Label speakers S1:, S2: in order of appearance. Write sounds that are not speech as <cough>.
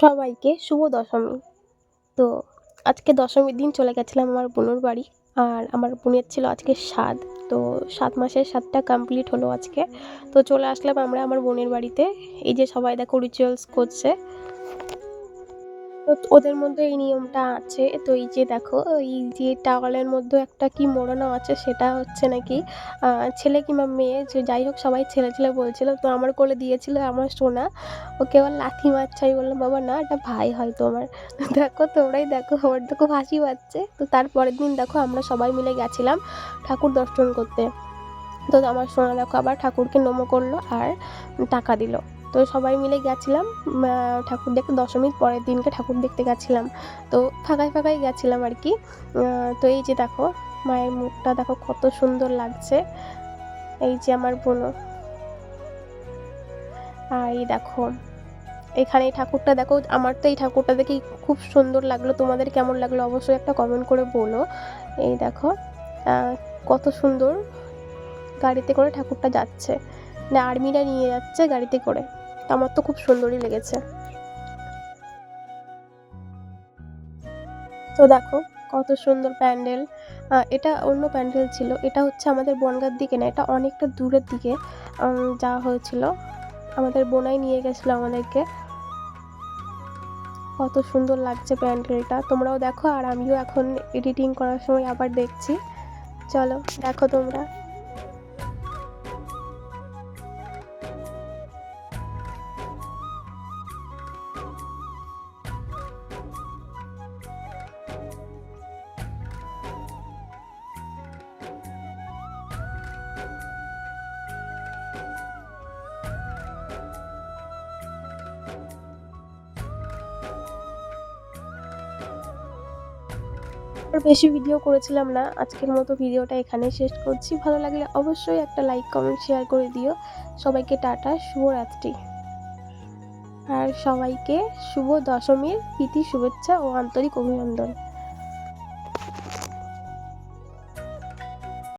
S1: সবাইকে শুভ দশমী। তো আজকে দশমীর দিন চলে গেছিলাম আমার বোনের বাড়ি আর আমার বোনের ছিল আজকে সাত। তো সাত মাসের সাতটা কমপ্লিট হলো আজকে। তো চলে আসলাম আমরা আমার বোনের বাড়িতে। এই যে সবাই দেখো রিচুয়ালস করছে। ওদের মধ্যে এই নিয়মটা আছে। তো এই যে দেখো, এই যে টাওয়ালের মধ্যে একটা কি মোড়ানো আছে, সেটা হচ্ছে নাকি ছেলে কিংবা মেয়ে, যে যাই হোক সবাই ছেলে ছেলে বলছিল, তো আমার কোলে দিয়েছিল আমার সোনা। ওকে আবার লাথি মারছে, আমি বললাম, বাবা, না, এটা ভাই হয় তোমার। <laughs> দেখো, তোমরাই দেখো, আমার তো খুব হাসি পাচ্ছে। তো তারপরের দিন দেখো, আমরা সবাই মিলে গেছিলাম ঠাকুর দর্শন করতে। তো আমার সোনা দেখো আবার ঠাকুরকে নমো করল আর টাকা দিল। তো সবাই মিলে গেছিলাম ঠাকুর দেখতে, দশমীর পরের দিনকে ঠাকুর দেখতে গেছিলাম। তো ফাঁকায় ফাঁকায় গেছিলাম আর কি। তো এই যে দেখো, মায়ের মুখটা দেখো কত সুন্দর লাগছে। এই যে আমার বোনও আর এই দেখো, এখানে এই ঠাকুরটা দেখো, আমার তো এই ঠাকুরটা দেখে খুব সুন্দর লাগল। তোমাদের কেমন লাগল অবশ্যই একটা কমেন্ট করে বলো। এই দেখো কত সুন্দর গাড়িতে করে ঠাকুরটা যাচ্ছে। না, আর্মিরা নিয়ে যাচ্ছে গাড়িতে করে। তো আমার তো খুব সুন্দরই লেগেছে। তো দেখো, কত সুন্দর প্যান্ডেল। এটা অন্য প্যান্ডেল ছিল, এটা হচ্ছে আমাদের বনগার দিকে না, এটা অনেকটা দূরের দিকে যাওয়া হয়েছিল। আমাদের বোনাই নিয়ে গেছিল আমাদেরকে। কত সুন্দর লাগছে প্যান্ডেলটা। তোমরাও দেখো, আর আমিও এখন এডিটিং করার সময় আবার দেখছি। চলো, দেখো তোমরা। বেশি ভিডিও করেছিলাম না। আজকের মতো ভিডিওটা এখানে শেষ করছি। ভালো লাগলে অবশ্যই একটা লাইক কমেন্ট শেয়ার করে দিও। সবাইকে টাটা, শুভরাত্রি। আর সবাইকে শুভ দশমীর, প্রীতি, শুভেচ্ছা ও আন্তরিক অভিনন্দন।